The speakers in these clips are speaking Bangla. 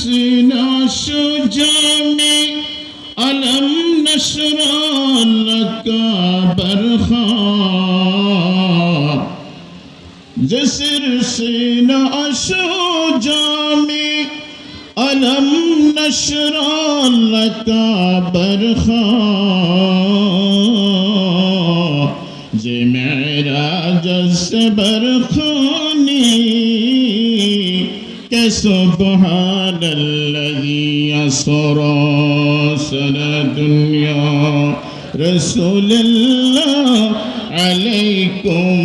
حسن شجامي ألم نشرى لك برخا جسر سين شجامي ألم نشرى لك برخا جمع راجس برخاني কে সুবহান الذي أسرى سنة دنيا رسول الله عليكم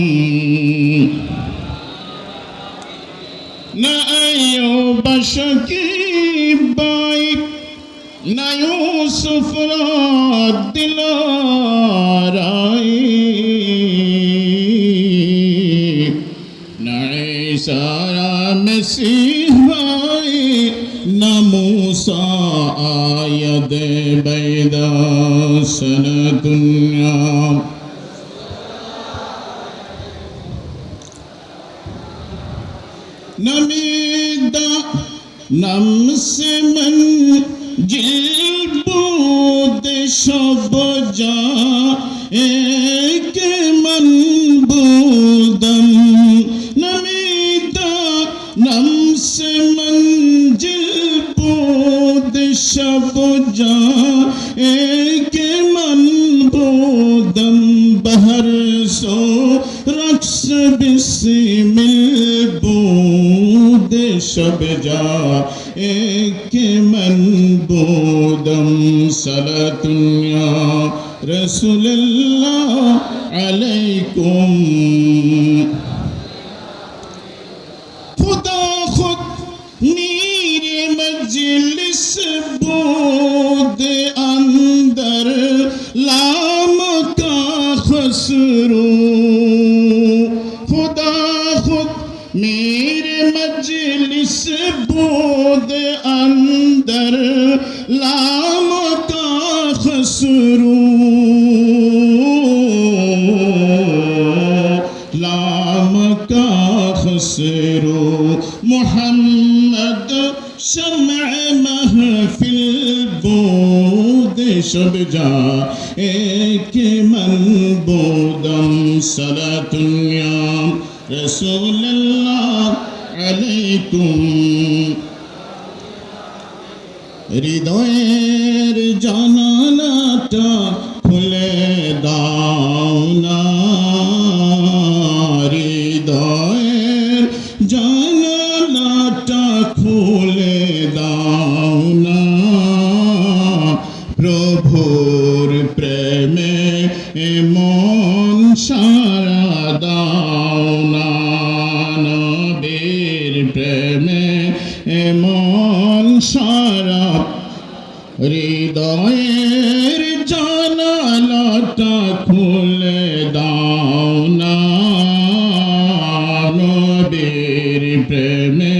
না আয়ুব শকিব বাইক না ইউসুফ দিলারাই না ঈসারা মসিহ بيضاء سنة يوم نميدا نمس من جلبود شبجا बूद शब जा एक मन बूदम सलतुन्या रसूलल्लाह अलैकुम खुदा खुद नीरे मजलिस لام تخسر لام تخسر محمد شمع محفل بود شب جا ایک من بودم صلاة اليوم رسول الله عليكم হৃদয়ের জানালাটা খুলে দাও না। হৃদয়ের জানালাটা খুলে দাও না। প্রভুর প্রেমে মন সারা দাও না। নবীর প্রেমে মন সারা হৃদয়ের জানালাটা খুলে দাও না। নবীর প্রেমে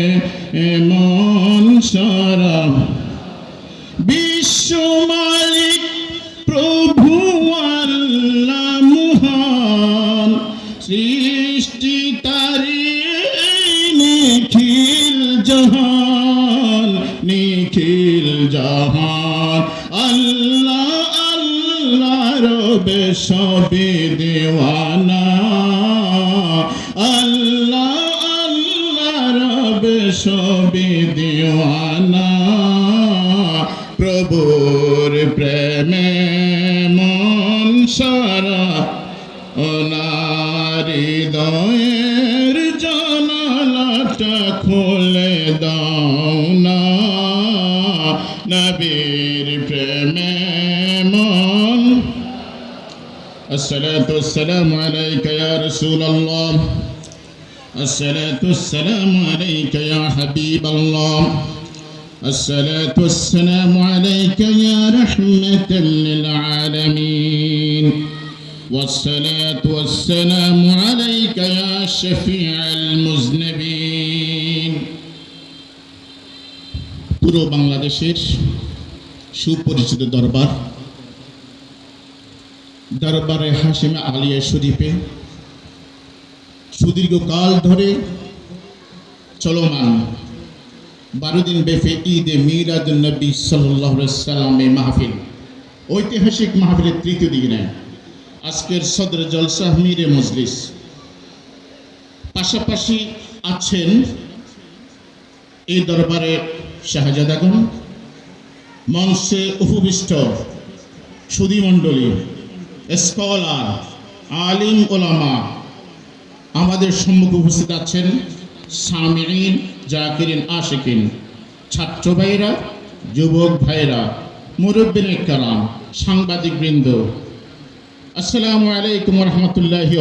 মন সারা বিশ্ব মালিক, প্রভু আল্লাহ মহান। সৃষ্টি নিখিল জাহান নিখিল জাহান। রবে সবে দেওয়ানা। আল্লাহ আল্লাহ রবে সবে দেওয়ানা। প্রভুর প্রেমে মন সারা ওনারি দয়ের জানালাটা খুলে দাও না। নবীর الصلاة والسلام عليك يا رسول الله الصلاة والسلام عليك يا حبيب الله الصلاة والسلام عليك يا رحمة للعالمين والصلاة والسلام عليك يا شفيع المذنبين পুরো বাংলাদেশের সুপরিচিত দরবার দরবারে হাসিমে আলিয়া শরীফে সুদীর্ঘকাল ধরে চলমান বারো দিন বেফে ঈদে মিরাদ নবী সাল্লাহ সাল্লামে মাহফিল, ঐতিহাসিক মাহফিলের তৃতীয় দিনে আজকের সদর জলসা মিরে মজলিস। পাশাপাশি আছেন এই দরবারের শাহজাদাগণ, মঞ্চে উপবিষ্ট সুধীমণ্ডলী স্কলার, আলিম ওলামা আমাদের সম্মুখে উপস্থিত আছেন সামিন জাকিরিন আশিকিন। ছাত্র ভাইরা যুবক ভাইরা মুরব্বিন কালাম সাংবাদিক বৃন্দ, আসসালামু আলাইকুম রহমতুল্লাহি